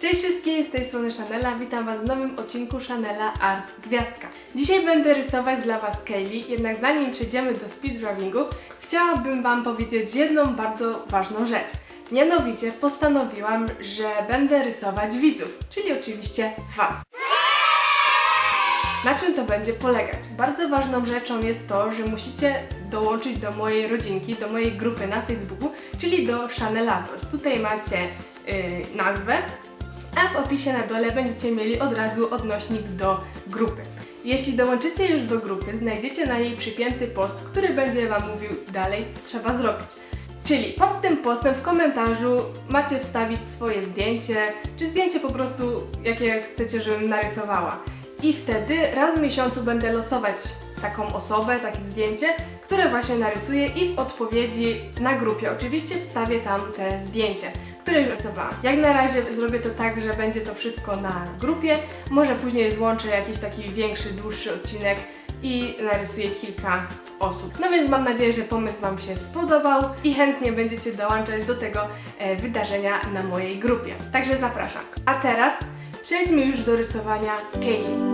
Cześć wszystkim, z tej strony Chanela, witam Was w nowym odcinku Chanela Art Gwiazdka. Dzisiaj będę rysować dla Was Kaylee, jednak zanim przejdziemy do speedrawingu, chciałabym Wam powiedzieć jedną bardzo ważną rzecz. Mianowicie postanowiłam, że będę rysować widzów, czyli oczywiście Was. Na czym to będzie polegać? Bardzo ważną rzeczą jest to, że musicie dołączyć do mojej rodzinki, do mojej grupy na Facebooku, czyli do Chanelators. Tutaj macie y, nazwę, a w opisie na dole będziecie mieli od razu odnośnik do grupy. Jeśli dołączycie już do grupy, znajdziecie na niej przypięty post, który będzie Wam mówił dalej, co trzeba zrobić. Czyli pod tym postem w komentarzu macie wstawić swoje zdjęcie, czy zdjęcie po prostu, jakie chcecie, żebym narysowała. I wtedy raz w miesiącu będę losować taką osobę, takie zdjęcie, które właśnie narysuję i w odpowiedzi na grupie oczywiście wstawię tam te zdjęcie, które już rysowałam. Jak na razie zrobię to tak, że będzie to wszystko na grupie, może później złączę jakiś taki większy, dłuższy odcinek i narysuję kilka osób. No więc mam nadzieję, że pomysł Wam się spodobał i chętnie będziecie dołączać do tego e, wydarzenia na mojej grupie. Także zapraszam. A teraz przejdźmy już do rysowania Kaylee.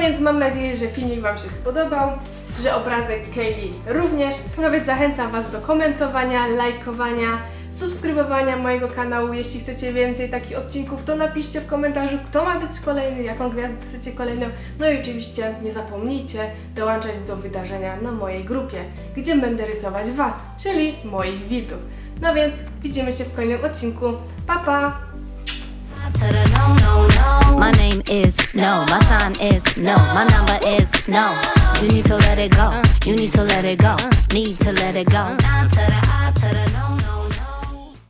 Więc mam nadzieję, że filmik Wam się spodobał, że obrazek Kaylee również. No więc zachęcam Was do komentowania, lajkowania, subskrybowania mojego kanału. Jeśli chcecie więcej takich odcinków, to napiszcie w komentarzu, kto ma być kolejny, jaką gwiazdę chcecie kolejną. No i oczywiście nie zapomnijcie dołączać do wydarzenia na mojej grupie, gdzie będę rysować Was, czyli moich widzów. No więc widzimy się w kolejnym odcinku. Pa pa! To the no, no, no. My name is no. My sign is no. My number is no. You need to let it go. You need to let it go. Need to let it go. Down to the I to the no,